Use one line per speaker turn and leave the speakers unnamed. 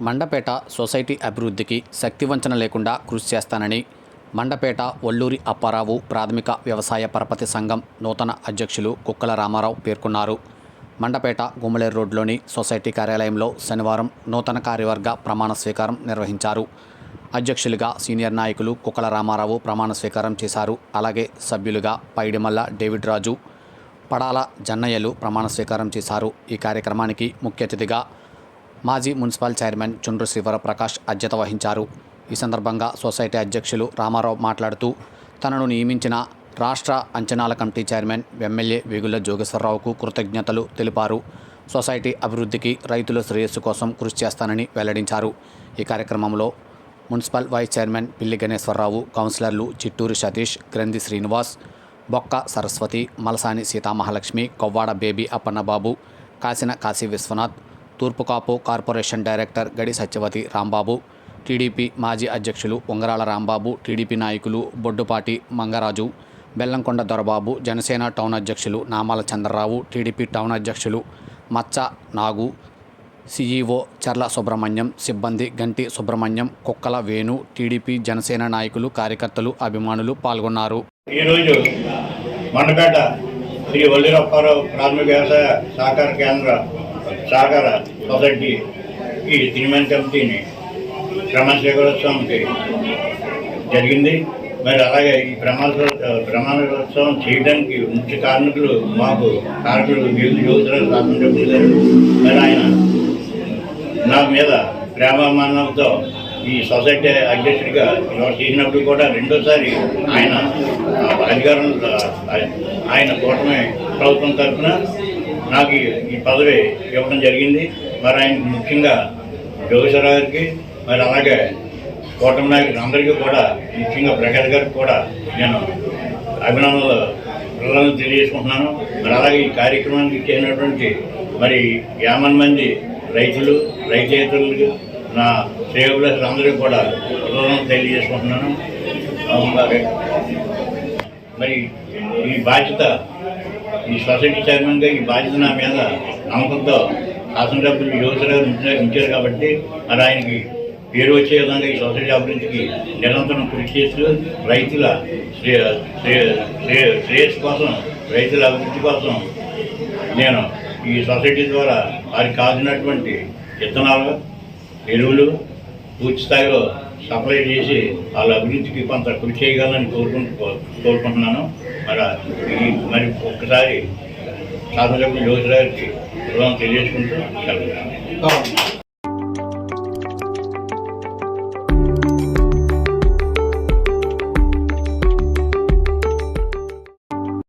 Mandapeta society అభివృద్ధికి శక్తివంచన లేకుండా కృషి చేస్తానని మండపేట ఒల్లూరి అప్పారావు ప్రాథమిక వ్యవసాయ పరపతి సంఘం నూతన అధ్యక్షులు కుక్కల రామారావు పేర్కొన్నారు. మండపేట గుమ్మలేరు రోడ్లోని సొసైటీ కార్యాలయంలో శనివారం నూతన కార్యవర్గ ప్రమాణ స్వీకారం నిర్వహించారు. అధ్యక్షులుగా సీనియర్ నాయకులు కుక్కల రామారావు ప్రమాణ స్వీకారం చేశారు. అలాగే సభ్యులుగా పైడిమల్ల డేవిడ్ రాజు పడాల జన్నయ్యలు ప్రమాణ స్వీకారం చేశారు. ఈ కార్యక్రమానికి ముఖ్య అతిథిగా మాజీ మున్సిపల్ చైర్మన్ చుండ్రు శ్రీవరప్రకాష్ అధ్యత వహించారు. ఈ సందర్భంగా సొసైటీ అధ్యక్షులు రామారావు మాట్లాడుతూ తనను నియమించిన రాష్ట్ర అంచనాల కమిటీ చైర్మన్ ఎమ్మెల్యే వేగుల జోగేశ్వరరావుకు కృతజ్ఞతలు తెలిపారు. సొసైటీ అభివృద్ధికి రైతుల శ్రేయస్సు కోసం కృషి చేస్తానని వెల్లడించారు. ఈ కార్యక్రమంలో మున్సిపల్ వైస్ చైర్మన్ పిల్లి గణేశ్వరరావు కౌన్సిలర్లు Chitturi Satish Granthi Srinivas Bokka Saraswathi Malasani Seethamahalakshmi Kovvada Baby Appannababu Kasina Kashi Viswanath Turpukapu corporation director Gadi Satyavathi Rambabu TDP మాజీ అధ్యక్షులు ఉంగరాల రాంబాబు టీడీపీ నాయకులు బొడ్డుపాటి మంగరాజు బెల్లంకొండ దొరబాబు జనసేన టౌన్ అధ్యక్షులు నామాల చంద్రరావు టీడీపీ టౌన్ అధ్యక్షులు మచ్చ నాగు సిఈఓ చర్ల సుబ్రహ్మణ్యం సిబ్బంది గంటి సుబ్రహ్మణ్యం కుక్కల వేణు టీడీపీ జనసేన నాయకులు కార్యకర్తలు అభిమానులు పాల్గొన్నారు.
ఈరోజు మండపేట శ్రీ వల్లిరప్పారావు ప్రాథమిక వ్యవసాయ సహకార కేంద్ర సాగర సొసైటీ ఈ సినిమా కమిటీని ప్రమాణ జరిగింది. మరి అలాగే ఈ ప్రమాణ ప్రమాణోత్సవం చేయడానికి ముఖ్య కార్మికులు మాకు కార్మికులు వీళ్ళు యువతరాలు శాసనసభ్యులు గారు మరి ఆయన నా మీద ప్రేమామానంతో ఈ సొసైటీ అధ్యక్షుడిగా చేసినప్పుడు కూడా రెండోసారి ఆయన ఆ, అధికారం ఆయన కూటమి ప్రభుత్వం తరఫున నాకు ఈ- పదవి ఇవ్వడం జరిగింది. మరి ఆయన ముఖ్యంగా జోగేశ్వరరావు గారికి మరి అలాగే కూటమి నాయకులు అందరికీ కూడా ముఖ్యంగా ప్రకాష్ గారికి కూడా నేను అభినందనలు పిల్లలను తెలియజేసుకుంటున్నాను. మరి అలాగే ఈ కార్యక్రమానికి చేరినటువంటి మరి యాభై మంది రైతులు రైతేతరులు నా శ్రేయోభిలాషులు అందరికీ కూడా పిల్లలను తెలియజేసుకుంటున్నాను. మరి మరి ఈ బాధ్యత ఈ సొసైటీ చైర్మన్గా ఈ బాధ్యత నా మీద నమ్మకంతో శాసనసభ్యులు యువతరాలు ఉంచారు ఉంచారు కాబట్టి మరి ఆయనకి పేరు వచ్చే విధంగా ఈ సొసైటీ అభివృద్ధికి నిరంతరం కృషి చేస్తూ రైతుల శ్రేయస్సు కోసం రైతుల అభివృద్ధి కోసం నేను ఈ సొసైటీ ద్వారా వారికి కావాల్సినటువంటి విత్తనాలు ఎరువులు పూర్తి స్థాయిలో సప్లై చేసి వాళ్ళ అభివృద్ధికి కొంత కృషి చేయగలని కోరుకుంటూ కోరుకుంటున్నాను. మరి ఈ మరి ఒక్కసారి శాసనసభ్యులు రుణం తెలియజేసుకుంటూ సెలవు.